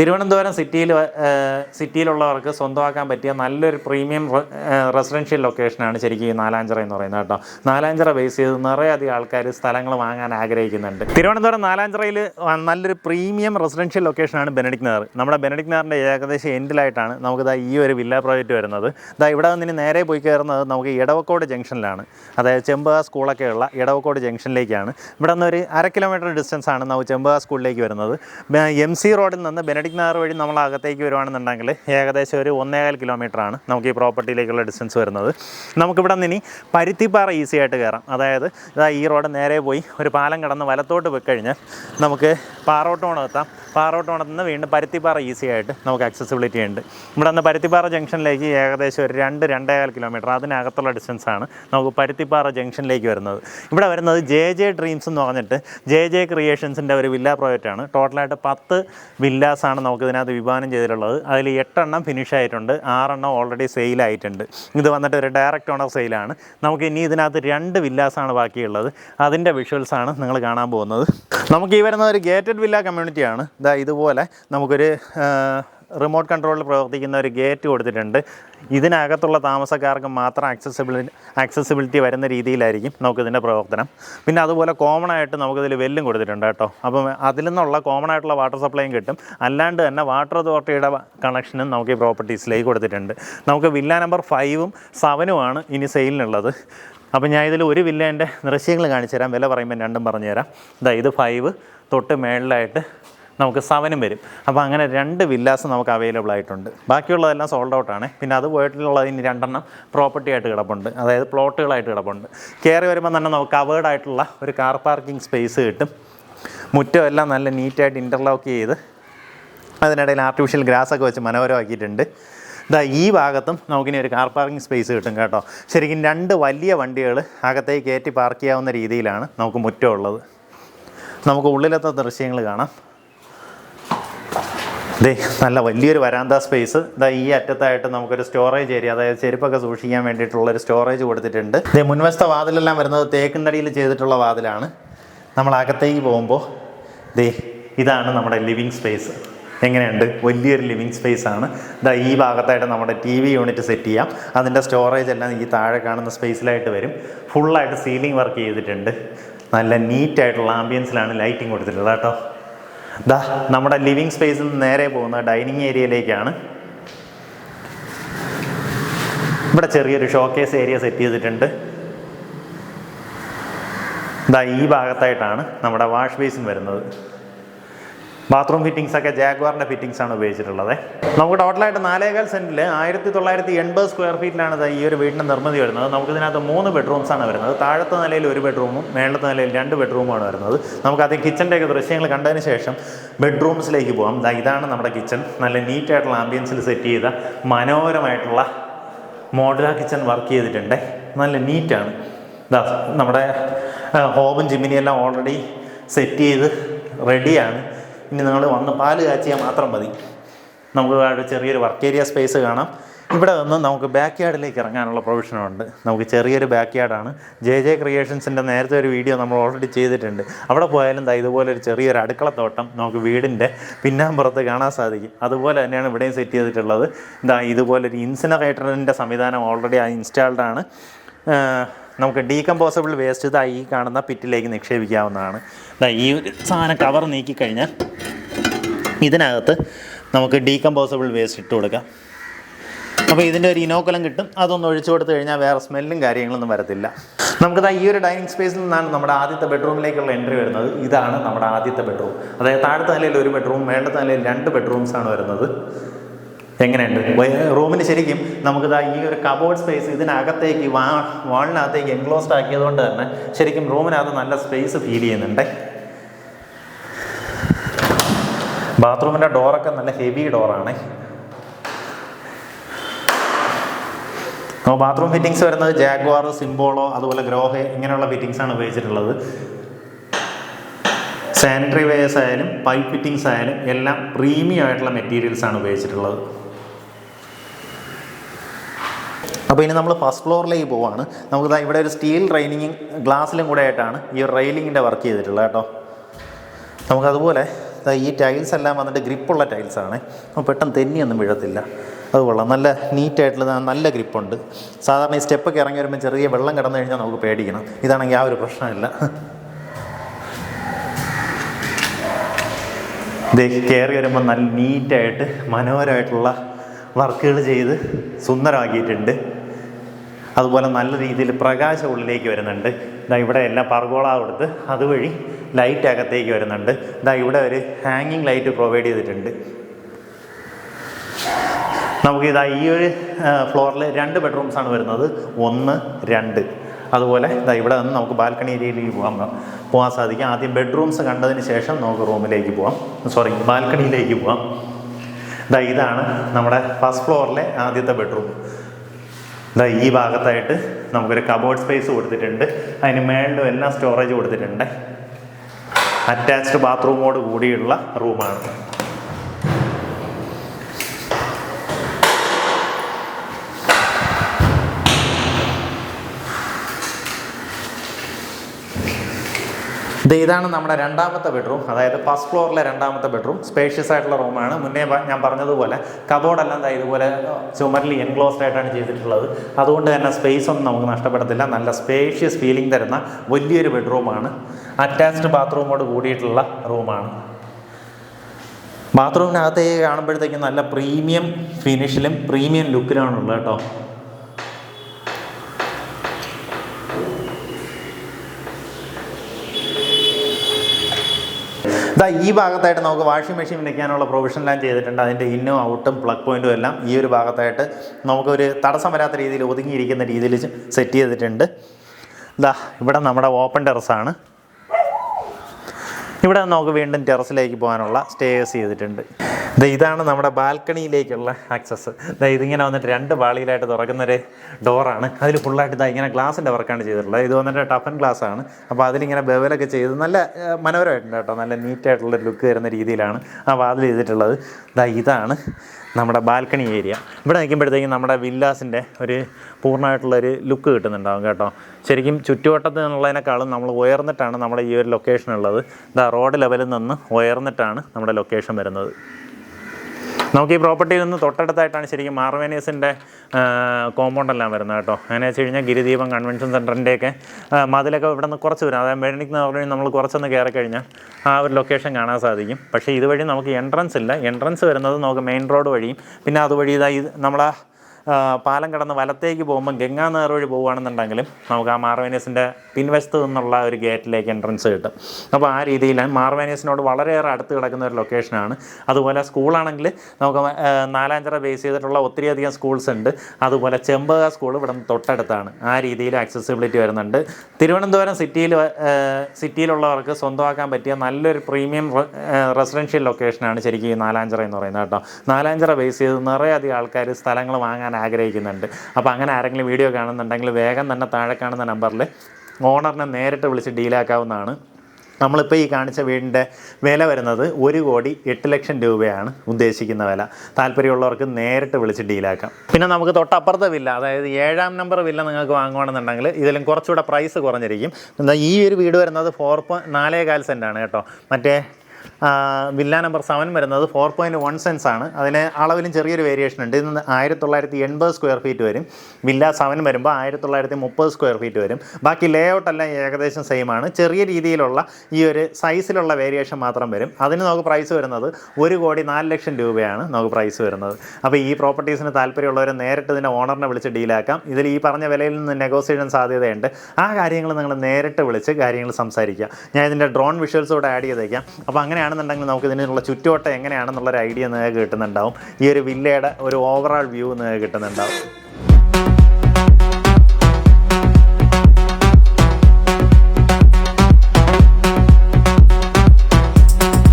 തിരുവനന്തപുരം സിറ്റിയിൽ സിറ്റിയിലുള്ളവർക്ക് സ്വന്തമാക്കാൻ പറ്റിയ നല്ലൊരു പ്രീമിയം റെസിഡൻഷ്യൽ ലൊക്കേഷനാണ് ശരിക്കും ഈ നാലാഞ്ചിറ എന്ന് പറയുന്നത് കേട്ടോ. നാലാഞ്ചിറ ബേസ് ചെയ്ത് നിറയെയധികം ആൾക്കാർ സ്ഥലങ്ങൾ വാങ്ങാൻ ആഗ്രഹിക്കുന്നുണ്ട്. തിരുവനന്തപുരം നാലാഞ്ചിറയിൽ നല്ലൊരു പ്രീമിയം റെസിഡൻഷ്യൽ ലൊക്കേഷനാണ് ബെനഡിക് നഗർ. നമ്മുടെ ബെനഡിക് നഗറിന്റെ ഏകദേശം എൻഡിലായിട്ടാണ് നമുക്കിതാ ഈ ഒരു വില്ല പ്രോജക്റ്റ് വരുന്നത്. ഇതാ ഇവിടെ നിന്ന് നേരെ പോയി കയറുന്നത് നമുക്ക് ഇടവക്കോട് ജംഗ്ഷനിലാണ്. അതായത് ചെമ്പക സ്കൂളൊക്കെയുള്ള ഇടവക്കോട് ജംഗ്ഷനിലേക്കാണ്. ഇവിടെ നിന്ന് ഒരു അര കിലോമീറ്റർ ഡിസ്റ്റൻസാണ് നമുക്ക് ചെമ്പക സ്കൂളിലേക്ക് വരുന്നത്. എം സി റോഡിൽ നിന്ന് ബെനഡിക് നഗർ വഴി നമ്മൾ അകത്തേക്ക് വരുവാണെന്നുണ്ടെങ്കിൽ ഏകദേശം ഒരു ഒന്നേകാൽ ആണ് നമുക്ക് ഈ പ്രോപ്പർട്ടിയിലേക്കുള്ള ഡിസ്റ്റൻസ് വരുന്നത്. നമുക്കിവിടെ നിന്ന് ഇനി പരുത്തിപ്പാറ ഈസി ആയിട്ട് കയറാം. അതായത് ഇതാ ഈ റോഡ് നേരെ പോയി ഒരു പാലം കടന്ന് വലത്തോട്ട് പോയി കഴിഞ്ഞാൽ നമുക്ക് പാറോട്ടോണം എത്താം. പാറോട്ടോണത്ത് നിന്ന് വീണ്ടും പരുത്തിപ്പാറ ഈസി ആയിട്ട് നമുക്ക് അക്സസിബിലിറ്റി ഉണ്ട്. ഇവിടെ നിന്ന് പരുത്തിപ്പാറ ജംഗ്ഷനിലേക്ക് ഏകദേശം ഒരു രണ്ട് രണ്ടേകാൽ കിലോമീറ്റർ അതിനകത്തുള്ള ഡിസ്റ്റൻസ് ആണ് നമുക്ക് പരുത്തിപ്പാറ ജംഗ്ഷനിലേക്ക് വരുന്നത്. ഇവിടെ വരുന്നത് ജെ ജെ ഡ്രീംസ് എന്ന് പറഞ്ഞിട്ട് ജെ ജെ ക്രിയേഷൻസിന്റെ ഒരു വില്ല പ്രോജക്റ്റാണ് ടോട്ടലായിട്ട് പത്ത് വില്ലാസാണ് നമുക്ക് ഇതിനകത്ത് വിഭാവനം ചെയ്തിട്ടുള്ളത്. അതിൽ എട്ടെണ്ണം ഫിനിഷ് ആയിട്ടുണ്ട്. ആറെണ്ണം ഓൾറെഡി സെയിലായിട്ടുണ്ട് ഇത് വന്നിട്ട് ഒരു ഡയറക്റ്റ് ഓണർ സെയിലാണ് നമുക്ക് ഇനി ഇതിനകത്ത് രണ്ട് വില്ലാസാണ് ബാക്കിയുള്ളത്. അതിന്റെ വിഷ്വൽസാണ് നിങ്ങൾ കാണാൻ പോകുന്നത്. നമുക്ക് ഈ വരുന്ന ഒരു ഗേറ്റഡ് വില്ല കമ്മ്യൂണിറ്റിയാണ് ഇതാ ഇതുപോലെ നമുക്കൊരു റിമോട്ട് കൺട്രോളിൽ പ്രവർത്തിക്കുന്ന ഒരു ഗേറ്റ് കൊടുത്തിട്ടുണ്ട്. ഇതിനകത്തുള്ള താമസക്കാർക്ക് മാത്രം ആക്സസിബിലിറ്റി ആക്സസിബിലിറ്റി വരുന്ന രീതിയിലായിരിക്കും നമുക്കിതിന്റെ പ്രവർത്തനം. പിന്നെ അതുപോലെ കോമൺ ആയിട്ട് നമുക്കിതിൽ വെല്ലും കൊടുത്തിട്ടുണ്ട് കേട്ടോ. അപ്പം അതിൽ നിന്നുള്ള കോമൺ ആയിട്ടുള്ള വാട്ടർ സപ്ലൈയും കിട്ടും. അല്ലാണ്ട് തന്നെ വാട്ടർ അതോറിറ്റിയുടെ കണക്ഷനും നമുക്ക് ഈ പ്രോപ്പർട്ടീസിലേക്ക് കൊടുത്തിട്ടുണ്ട്. നമുക്ക് വില്ല നമ്പർ ഫൈവും സെവനുമാണ് ഇനി സെയിലിനുള്ളത് അപ്പോൾ ഞാൻ ഇതിൽ ഒരു വില്ലേന്റെ ദൃശ്യങ്ങൾ കാണിച്ചു തരാം വില പറയുമ്പോൾ രണ്ടും പറഞ്ഞുതരാം. ഇതാ ഇത് ഫൈവ് തൊട്ട് മേളിലായിട്ട് നമുക്ക് സെവനും വരും. അപ്പോൾ അങ്ങനെ രണ്ട് വില്ലാസ് നമുക്ക് അവൈലബിൾ ആയിട്ടുണ്ട്. ബാക്കിയുള്ളതെല്ലാം സോൾഡ് ഔട്ടാണ് പിന്നെ അത് പോയിട്ടുള്ളത് ഇനി രണ്ടെണ്ണം പ്രോപ്പർട്ടി ആയിട്ട് കിടപ്പുണ്ട്. അതായത് പ്ലോട്ടുകളായിട്ട് കിടപ്പുണ്ട്. കയറി വരുമ്പോൾ തന്നെ നമുക്ക് കവേർഡ് ആയിട്ടുള്ള ഒരു കാർ പാർക്കിംഗ് സ്പേസ് കിട്ടും. മുറ്റം എല്ലാം നല്ല നീറ്റായിട്ട് ഇന്റർലോക്ക് ചെയ്ത് അതിനിടയിൽ ആർട്ടിഫിഷ്യൽ ഗ്രാസ് ഒക്കെ വെച്ച് മനോഹരമാക്കിയിട്ടുണ്ട്. ഇതാ ഈ ഭാഗത്തും നമുക്കിനി ഒരു കാർ പാർക്കിംഗ് സ്പേസ് കിട്ടും കേട്ടോ. ശരിക്കും രണ്ട് വലിയ വണ്ടികൾ അകത്തേക്ക് കയറ്റി പാർക്ക് ചെയ്യാവുന്ന രീതിയിലാണ് നമുക്ക് മുറ്റമുള്ളത് നമുക്ക് ഉള്ളിലത്തെ ദൃശ്യങ്ങൾ കാണാം. ദേ നല്ല വലിയൊരു വരാന്ത സ്പേസ് ഇതാ ഈ അറ്റത്തായിട്ട് നമുക്കൊരു സ്റ്റോറേജ് ഏരിയ അതായത് ചെരുപ്പൊക്കെ സൂക്ഷിക്കാൻ വേണ്ടിയിട്ടുള്ള ഒരു സ്റ്റോറേജ് കൊടുത്തിട്ടുണ്ട്. ദേ മുൻവശത്തെ വാതിലെല്ലാം വരുന്നത് തേക്കിൻതടിയിൽ ചെയ്തിട്ടുള്ള വാതിലാണ്. നമ്മൾ അകത്തേക്ക് പോകുമ്പോൾ ദേ ഇതാണ് നമ്മുടെ ലിവിങ് സ്പേസ് എങ്ങനെയുണ്ട്? വലിയൊരു ലിവിങ് സ്പേസ് ആണ്. ഇതാ ഈ ഭാഗത്തായിട്ട് നമ്മുടെ ടി വി യൂണിറ്റ് സെറ്റ് ചെയ്യാം. അതിന്റെ സ്റ്റോറേജ് എല്ലാം ഈ താഴെ കാണുന്ന സ്പേസിലായിട്ട് വരും. ഫുള്ളായിട്ട് സീലിംഗ് വർക്ക് ചെയ്തിട്ടുണ്ട്. നല്ല നീറ്റായിട്ടുള്ള ആംബിയൻസിലാണ് ലൈറ്റിംഗ് കൊടുത്തിട്ടുള്ളത് കേട്ടോ. ദാ നമ്മുടെ ലിവിങ് സ്പേസിൽ നിന്ന് നേരെ പോകുന്ന ഡൈനിങ് ഏരിയയിലേക്കാണ്. ഇവിടെ ചെറിയൊരു ഷോക്കേസ് ഏരിയ സെറ്റ് ചെയ്തിട്ടുണ്ട്. ദാ ഈ ഭാഗത്തായിട്ടാണ് നമ്മുടെ വാഷ് ബേസിൻ വരുന്നത്. ബാത്റൂം ഫിറ്റിംഗ്സ് ഒക്കെ ജാഗ്വാറിന്റെ ഫിറ്റിംഗ്സ് ആണ് ഉപയോഗിച്ചിട്ടുള്ളത്. നമുക്ക് ടോട്ടലായിട്ട് നാലേകാൽ സെന്റിൽ ആയിരത്തി തൊള്ളായിരത്തി എൺപത് സ്ക്വയർ ഫീറ്റിലാണ് ഈ ഒരു വീടിന്റെ നിർമ്മിതി വരുന്നത്. നമുക്ക് ഇതിനകത്ത് മൂന്ന് ബെഡ്റൂംസ് ആണ് വരുന്നത്. താഴത്തെ നിലയിൽ ഒരു ബെഡ്റൂമും മേളത്തെ നിലയിൽ രണ്ട് ബെഡ്റൂമാണ് വരുന്നത്. നമുക്ക് ആദ്യം ഒക്കെ ദൃശ്യങ്ങൾ കണ്ടതിന് ശേഷം ബെഡ്റൂംസിലേക്ക് പോകാം ഇതാണ് നമ്മുടെ കിച്ചൺ നല്ല നീറ്റായിട്ടുള്ള ആംബിയൻസിൽ സെറ്റ് ചെയ്ത മനോഹരമായിട്ടുള്ള മോഡുലാർ കിച്ചൺ വർക്ക് ചെയ്തിട്ടുണ്ട്. നല്ല നീറ്റാണ് നമ്മുടെ ഹോബും ജിമ്മിനിയെല്ലാം ഓൾറെഡി സെറ്റ് ചെയ്ത് റെഡിയാണ് ഇനി നിങ്ങൾ വന്ന് പാൽ കാച്ചിയാൽ മാത്രം മതി. നമുക്ക് അവിടെ ചെറിയൊരു വർക്ക് ഏരിയ സ്പേസ് കാണാം. ഇവിടെ നിന്ന് നമുക്ക് ബാക്ക് യാർഡിലേക്ക് ഇറങ്ങാനുള്ള പ്രൊവിഷനുണ്ട് നമുക്ക് ചെറിയൊരു ബാക്ക് യാർഡാണ് ജെ ജെ ക്രിയേഷൻസിന്റെ നേരത്തെ ഒരു വീഡിയോ നമ്മൾ ഓൾറെഡി ചെയ്തിട്ടുണ്ട്. അവിടെ പോയാലും ഇതുപോലെ ഒരു ചെറിയൊരു അടുക്കളത്തോട്ടം നമുക്ക് വീടിന്റെ പിന്നാമ്പുറത്ത് കാണാൻ സാധിക്കും. അതുപോലെ തന്നെയാണ് ഇവിടെയും സെറ്റ് ചെയ്തിട്ടുള്ളത്. ഇതാ ഇതുപോലൊരു ഇൻസിനറേറ്ററിന്റെ സംവിധാനം ഓൾറെഡി ഇൻസ്റ്റാൾഡ് ആണ്. നമുക്ക് ഡീകമ്പോസബിൾ വേസ്റ്റ് ഇതാ ഈ കാണുന്ന പിറ്റിലേക്ക് നിക്ഷേപിക്കാവുന്നതാണ്. ഇതാ ഈ ഒരു സാധനം കവർ നീക്കിക്കഴിഞ്ഞാൽ ഇതിനകത്ത് നമുക്ക് ഡീകമ്പോസബിൾ വേസ്റ്റ് ഇട്ട് കൊടുക്കാം. അപ്പോൾ ഇതിന്റെ ഒരു ഇനോക്കലം കിട്ടും. അതൊന്ന് ഒഴിച്ചു കൊടുത്തു കഴിഞ്ഞാൽ വേറെ സ്മെല്ലും കാര്യങ്ങളൊന്നും വരത്തില്ല. നമുക്കിതാ ഈ ഒരു ഡൈനിങ് സ്പേസിൽ നിന്നാണ് നമ്മുടെ ആദ്യത്തെ ബെഡ്റൂമിലേക്കുള്ള എൻട്രി വരുന്നത്. ഇതാണ് നമ്മുടെ ആദ്യത്തെ ബെഡ്റൂം അതായത് താഴത്തെ നിലയിൽ ഒരു ബെഡ്റൂം മേളത്തെ നിലയിൽ രണ്ട് ബെഡ്റൂംസാണ് വരുന്നത്. എങ്ങനെയുണ്ട്? റൂമിന് ശരിക്കും നമുക്ക് ഈ ഒരു കബോർഡ് സ്പേസ് ഇതിനകത്തേക്ക് വാ വാളിനകത്തേക്ക് എൻക്ലോസ്ഡ് ആക്കിയതുകൊണ്ട് തന്നെ ശരിക്കും റൂമിനകത്ത് നല്ല സ്പേസ് ഫീൽ ചെയ്യുന്നുണ്ട്. ബാത്റൂമിന്റെ ഡോറൊക്കെ നല്ല ഹെവി ഡോറാണ് ബാത്റൂം ഫിറ്റിങ്സ് വരുന്നത് ജാഗ്വാർ സിംബോളോ അതുപോലെ ഗ്രോഹെ ഇങ്ങനെയുള്ള ഫിറ്റിങ്സ് ആണ് ഉപയോഗിച്ചിട്ടുള്ളത്. സാനിറ്ററി വെയേഴ്സ് ആയാലും പൈപ്പ് ഫിറ്റിങ്സ് ആയാലും എല്ലാം പ്രീമിയം ആയിട്ടുള്ള മെറ്റീരിയൽസ് ആണ് ഉപയോഗിച്ചിട്ടുള്ളത്. അപ്പോൾ ഇനി നമ്മൾ ഫസ്റ്റ് ഫ്ലോറിലേക്ക് പോവാണ്. നമുക്ക് ഇവിടെ ഒരു സ്റ്റീൽ റെയിലിംഗ് ഗ്ലാസ്സിലും കൂടെ ആയിട്ടാണ് ഈ റെയിലിങ്ങിന്റെ വർക്ക് ചെയ്തിട്ടുള്ളത് കേട്ടോ. നമുക്കതുപോലെ ഈ ടൈൽസ് എല്ലാം വന്നിട്ട് ഗ്രിപ്പുള്ള ടൈൽസാണ് അപ്പോൾ പെട്ടെന്ന് തെന്നിയൊന്നും വീഴത്തില്ല. അത് കൊള്ളാം. നല്ല നീറ്റായിട്ടുള്ള നല്ല ഗ്രിപ്പുണ്ട് സാധാരണ ഈ സ്റ്റെപ്പൊക്കെ ഇറങ്ങി വരുമ്പോൾ ചെറിയ വെള്ളം കിടന്നു കഴിഞ്ഞാൽ നമുക്ക് പേടിക്കണം. ഇതാണെങ്കിൽ ആ ഒരു പ്രശ്നമില്ല. കയറി വരുമ്പോൾ നല്ല നീറ്റായിട്ട് മനോഹരമായിട്ടുള്ള വർക്കുകൾ ചെയ്ത് സുന്ദരമാക്കിയിട്ടുണ്ട്. അതുപോലെ നല്ല രീതിയിൽ പ്രകാശം ഉള്ളിലേക്ക് വരുന്നുണ്ട്. ഇതാ ഇവിടെ എല്ലാം പർഗോള കൊടുത്ത് അതുവഴി ലൈറ്റ് അകത്തേക്ക് വരുന്നുണ്ട്. ഇതാ ഇവിടെ ഒരു ഹാങ്ങിങ് ലൈറ്റ് പ്രൊവൈഡ് ചെയ്തിട്ടുണ്ട്. നമുക്ക് ഇതാ ഈ ഒരു ഫ്ലോറിൽ രണ്ട് ബെഡ്റൂംസ് ആണ് വരുന്നത്. ഒന്ന് രണ്ട്. അതുപോലെ ഇതാ ഇവിടെ നിന്ന് നമുക്ക് ബാൽക്കണി ഏരിയയിലേക്ക് പോകാൻ പോകാൻ സാധിക്കും. ആദ്യം ബെഡ്റൂംസ് കണ്ടതിന് ശേഷം നമുക്ക് റൂമിലേക്ക് പോകാം. സോറി ബാൽക്കണിയിലേക്ക് പോകാം. ഇതാ ഇതാണ് നമ്മുടെ ഫസ്റ്റ് ഫ്ലോറിലെ ആദ്യത്തെ ബെഡ്റൂം ഇതാ ഈ ഭാഗത്തായിട്ട് നമുക്കൊരു കബോർഡ് സ്പേസ് കൊടുത്തിട്ടുണ്ട്. അതിന് മേളിലും എല്ലാം സ്റ്റോറേജ് കൊടുത്തിട്ടുണ്ട്. അറ്റാച്ച്ഡ് ബാത്റൂമോട് കൂടിയുള്ള റൂമാണ് ഇതാണ് നമ്മുടെ രണ്ടാമത്തെ ബെഡ്റൂം അതായത് ഫസ്റ്റ് ഫ്ലോറിലെ രണ്ടാമത്തെ ബെഡ്റൂം സ്പേഷ്യസ് ആയിട്ടുള്ള റൂമാണ് മുന്നേ ഞാൻ പറഞ്ഞതുപോലെ കബോർഡെല്ലാം ഇതുപോലെ ചുമരിൽ എൻക്ലോസ്ഡ് ആയിട്ടാണ് ചെയ്തിട്ടുള്ളത്. അതുകൊണ്ട് തന്നെ സ്പേസ് ഒന്നും നമുക്ക് നഷ്ടപ്പെടത്തില്ല. നല്ല സ്പേഷ്യസ് ഫീലിംഗ് തരുന്ന വലിയൊരു ബെഡ്റൂമാണ് അറ്റാച്ച്ഡ് ബാത്റൂമോട് കൂടിയിട്ടുള്ള റൂമാണ് ബാത്റൂമിനകത്തേക്ക് കാണുമ്പോഴത്തേക്കും നല്ല പ്രീമിയം ഫിനിഷിലും പ്രീമിയം ലുക്കിലാണുള്ളത് കേട്ടോ. ഈ ഭാഗത്തായിട്ട് നമുക്ക് വാഷിംഗ് മെഷീൻ വെക്കാനുള്ള പ്രൊവിഷൻ എല്ലാം ചെയ്തിട്ടുണ്ട്. അതിന്റെ ഇന്നും ഔട്ടും പ്ലഗ് പോയിന്റും എല്ലാം ഈ ഒരു ഭാഗത്തായിട്ട് നമുക്കൊരു തടസ്സം വരാത്ത രീതിയിൽ ഒതുങ്ങിയിരിക്കുന്ന രീതിയിൽ സെറ്റ് ചെയ്തിട്ടുണ്ട്. ഇതാ ഇവിടെ നമ്മുടെ ഓപ്പൺ ടെറസാണ് ഇവിടെ നമുക്ക് വീണ്ടും ടെറസിലേക്ക് പോകാനുള്ള സ്റ്റേയേഴ്സ് ചെയ്തിട്ടുണ്ട്. ഇതാണ് നമ്മുടെ ബാൽക്കണിയിലേക്കുള്ള ആക്സസ് ഇതിങ്ങനെ വന്നിട്ട് രണ്ട് പാളിയിലായിട്ട് തുറക്കുന്നൊരു ഡോറാണ്. അതിൽ ഫുള്ളായിട്ട് ഇതാ ഇങ്ങനെ ഗ്ലാസിന്റെ വർക്കാണ് ചെയ്തിട്ടുള്ളത്. ഇത് വന്നിട്ട് ടഫൻ ഗ്ലാസ് ആണ്. അപ്പോൾ അതിലിങ്ങനെ ബെവലൊക്കെ ചെയ്ത് നല്ല മനോഹരമായിട്ടുണ്ട് കേട്ടോ. നല്ല നീറ്റായിട്ടുള്ള ലുക്ക് വരുന്ന രീതിയിലാണ് ആ വാതിൽ ചെയ്തിട്ടുള്ളത്. ദാ ഇതാണ് നമ്മുടെ ബാൽക്കണി ഏരിയ ഇവിടെ നിൽക്കുമ്പോഴത്തേക്കും നമ്മുടെ വില്ലാസിന്റെ ഒരു പൂർണമായിട്ടുള്ളൊരു ലുക്ക് കിട്ടുന്നുണ്ടാവും കേട്ടോ. ശരിക്കും ചുറ്റുവട്ടത്തിൽ നിന്നുള്ളതിനേക്കാളും നമ്മൾ ഉയർന്നിട്ടാണ് നമ്മുടെ ഈ ഒരു ലൊക്കേഷൻ ഉള്ളത്. ഇതാ റോഡ് ലെവലിൽ നിന്ന് ഉയർന്നിട്ടാണ് നമ്മുടെ ലൊക്കേഷൻ വരുന്നത്. നമുക്ക് ഈ പ്രോപ്പർട്ടിയിൽ നിന്ന് തൊട്ടടുത്തായിട്ടാണ് ശരിക്കും മാർവേനീസിന്റെ കോമ്പൗണ്ട് എല്ലാം വരുന്നത് കേട്ടോ. അങ്ങനെ വെച്ച് കഴിഞ്ഞാൽ ഗിരിദീപം കൺവെൻഷൻ സെന്ററിന്റെയൊക്കെ മതിലൊക്കെ ഇവിടെ നിന്ന് കുറച്ച് വരും. അതായത് മെഡിനിക്ക് പറഞ്ഞാൽ നമ്മൾ കുറച്ചൊന്ന് കയറി കഴിഞ്ഞാൽ ആ ഒരു ലൊക്കേഷൻ കാണാൻ സാധിക്കും. പക്ഷേ ഇതുവഴി നമുക്ക് എൻട്രൻസ് ഇല്ല. എൻട്രൻസ് വരുന്നത് നമുക്ക് മെയിൻ റോഡ് വഴിയും പിന്നെ അതുവഴി ഇതായി ഇത് നമ്മളാ പാലം കടന്ന് വലത്തേക്ക് പോകുമ്പോൾ ഗംഗാനഗർ വഴി പോകുകയാണെന്നുണ്ടെങ്കിലും നമുക്ക് ആ മാർവേനിയസിന്റെ പിൻവശത്ത് നിന്നുള്ള ഒരു ഗേറ്റിലേക്ക് എൻട്രൻസ് കിട്ടും. അപ്പോൾ ആ രീതിയിലാണ് മാർവേനിയസിനോട് വളരെയേറെ അടുത്ത് കിടക്കുന്ന ഒരു ലൊക്കേഷനാണ് അതുപോലെ സ്കൂളാണെങ്കിൽ നമുക്ക് നാലാഞ്ചറ ബേസ് ചെയ്തിട്ടുള്ള ഒത്തിരിയധികം സ്കൂൾസ് ഉണ്ട്. അതുപോലെ ചെമ്പക സ്കൂൾ ഇവിടെ തൊട്ടടുത്താണ്. ആ രീതിയിൽ ആക്സസിബിലിറ്റി വരുന്നുണ്ട്. തിരുവനന്തപുരം സിറ്റിയിൽ സിറ്റിയിലുള്ളവർക്ക് സ്വന്തമാക്കാൻ പറ്റിയ നല്ലൊരു പ്രീമിയം റെസിഡൻഷ്യൽ ലൊക്കേഷനാണ് ശരിക്കും ഈ നാലാഞ്ചിറ എന്ന് പറയുന്നത് കേട്ടോ. നാലാഞ്ചിറ ബേസ് ചെയ്ത് നിറയെ അധികം ആൾക്കാർ സ്ഥലങ്ങൾ വാങ്ങാൻ ആഗ്രഹിക്കുന്നുണ്ട്. അപ്പോൾ അങ്ങനെ ആരെങ്കിലും വീഡിയോ കാണുന്നുണ്ടെങ്കിൽ വേഗം തന്നെ താഴെ കാണുന്ന നമ്പറിൽ ഓണറിനെ നേരിട്ട് വിളിച്ച് ഡീലാക്കാവുന്നതാണ് നമ്മളിപ്പോൾ ഈ കാണിച്ച വീടിന്റെ വില വരുന്നത് ഒരു കോടി എട്ട് ലക്ഷം രൂപയാണ് ഉദ്ദേശിക്കുന്ന വില. താല്പര്യമുള്ളവർക്ക് നേരിട്ട് വിളിച്ച് ഡീലാക്കാം പിന്നെ നമുക്ക് തൊട്ടപ്പുറത്തെ വില്ല അതായത് ഏഴാം നമ്പർ വില്ല നിങ്ങൾക്ക് വാങ്ങുകയാണെന്നുണ്ടെങ്കിൽ ഇതിലും കുറച്ചുകൂടെ പ്രൈസ് കുറഞ്ഞിരിക്കും. എന്നാൽ ഈ ഒരു വീട് വരുന്നത് ഫോർ പോയിന്റ് നാലേകാൽ സെന്റാണ് കേട്ടോ. മറ്റേ വില്ല നമ്പർ സെവൻ വരുന്നത് ഫോർ പോയിന്റ് വൺ സെൻസ് ആണ്. അതിന് അളവിലും ചെറിയൊരു വേരിയേഷൻ ഉണ്ട്. ഇന്ന് ആയിരത്തി തൊള്ളായിരത്തി എൺപത് സ്ക്വയർ ഫീറ്റ് വരും. വില്ല സെവൻ വരുമ്പോൾ ആയിരത്തി തൊള്ളായിരത്തി മുപ്പത് സ്ക്വയർ ഫീറ്റ് വരും. ബാക്കി ലേ ഔട്ടെല്ലാം ഏകദേശം സെയിം ആണ്. ചെറിയ രീതിയിലുള്ള ഈ ഒരു സൈസിലുള്ള വേരിയേഷൻ മാത്രം വരും. അതിന് നമുക്ക് പ്രൈസ് വരുന്നത് ഒരു കോടി നാല് ലക്ഷം രൂപയാണ് നമുക്ക് പ്രൈസ് വരുന്നത്. അപ്പോൾ ഈ പ്രോപ്പർട്ടീസിന് താല്പര്യമുള്ളവർ നേരിട്ട് ഇതിന്റെ ഓണറിനെ വിളിച്ച് ഡീലാക്കാം ഇതിൽ ഈ പറഞ്ഞ വിലയിൽ നിന്ന് നെഗോസിയേഷൻ സാധ്യതയുണ്ട്. ആ കാര്യങ്ങൾ നിങ്ങൾ നേരിട്ട് വിളിച്ച് കാര്യങ്ങൾ സംസാരിക്കുക. ഞാൻ ഇതിന്റെ ഡ്രോൺ വിഷ്വൽസ് കൂടെ ആഡ് ചെയ്തേക്കാം. അപ്പോൾ അങ്ങനെയാണെന്നുണ്ടെങ്കിൽ നമുക്ക് ഇതിനുള്ള ചുറ്റുവട്ടം എങ്ങനെയാണെന്നുള്ളൊരു ഐഡിയ നിങ്ങൾക്ക് കിട്ടുന്നുണ്ടാവും. ഈ ഒരു വില്ലയുടെ ഒരു ഓവറോൾ വ്യൂ നിങ്ങൾക്ക് കിട്ടുന്നുണ്ടാവും.